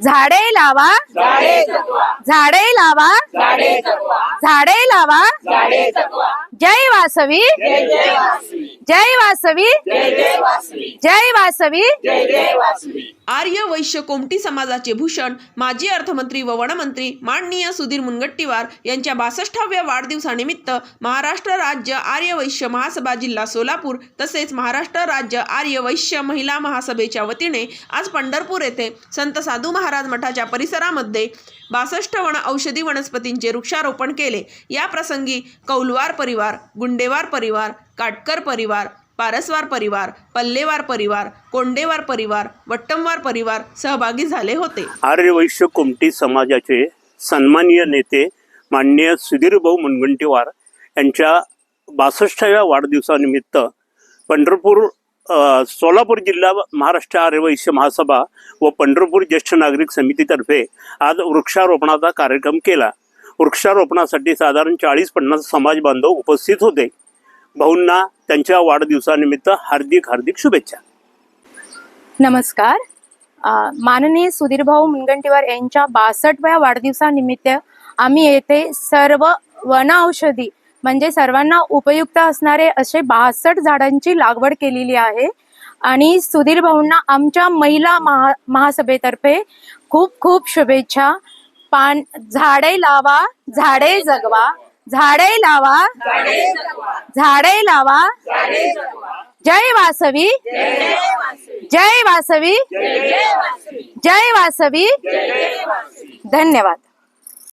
झाडे लावा. झाडे लावा. झाडे लावा. जय वासवी. जय वासवी. जय वासवी. आर्य वैश्य कोमटी समाजाचे भूषण माजी अर्थमंत्री व वनमंत्री माननीय सुधीर मुनगट्टीवार यांच्या बासष्टाव्या वाढदिवसानिमित्त महाराष्ट्र राज्य आर्य वैश्य महासभा जिल्हा सोलापूर तसेच महाराष्ट्र राज्य आर्य वैश्य महिला महासभेच्या वतीने आज पंढरपूर येथे संत साधू महाराज मठाच्या परिसरामध्ये बासष्ट वन औषधी वनस्पतींचे वृक्षारोपण केले. या प्रसंगी कौलवार परिवार गुंडेवार परिवार काटकर परिवार पारसवार परिवार पल्लेवार परिवार कोंडेवार परिवार वट्टमवार परिवार सहभागी झाले होते. आर्यवैश्य कुमटी समाजाचे सन्माननीय नेते माननीय सुधीरभाऊ मुनगंटीवार यांच्या बासष्टाव्या वाढदिवसानिमित्त पंढरपूर सोलापूर जिल्हा महाराष्ट्र आर्यवैश्य महासभा व पंढरपूर ज्येष्ठ नागरिक समितीतर्फे आज वृक्षारोपणाचा कार्यक्रम केला. वृक्षारोपणासाठी साधारण चाळीस पन्नास समाज बांधव उपस्थित होते. भाऊंना त्यांच्या वाढदिवसानिमित्त हार्दिक हार्दिक शुभेच्छा. नमस्कार. माननीय सुधीरभाऊ मुनगंटीवार यांच्या बासष्टव्या वाढदिवसानिमित्त आम्ही येथे सर्व वन औषधी म्हणजे सर्वांना उपयुक्त असणारे असे बासष्ट झाडांची लागवड केलेली आहे. आणि सुधीर भाऊंना आमच्या महिला महा महासभेतर्फे खूप खूप शुभेच्छा. पान झाडे लावा झाडे जगवा झाडे लावा झाडे लावा. जय वासवी जय वासवी जय वासवी. धन्यवाद.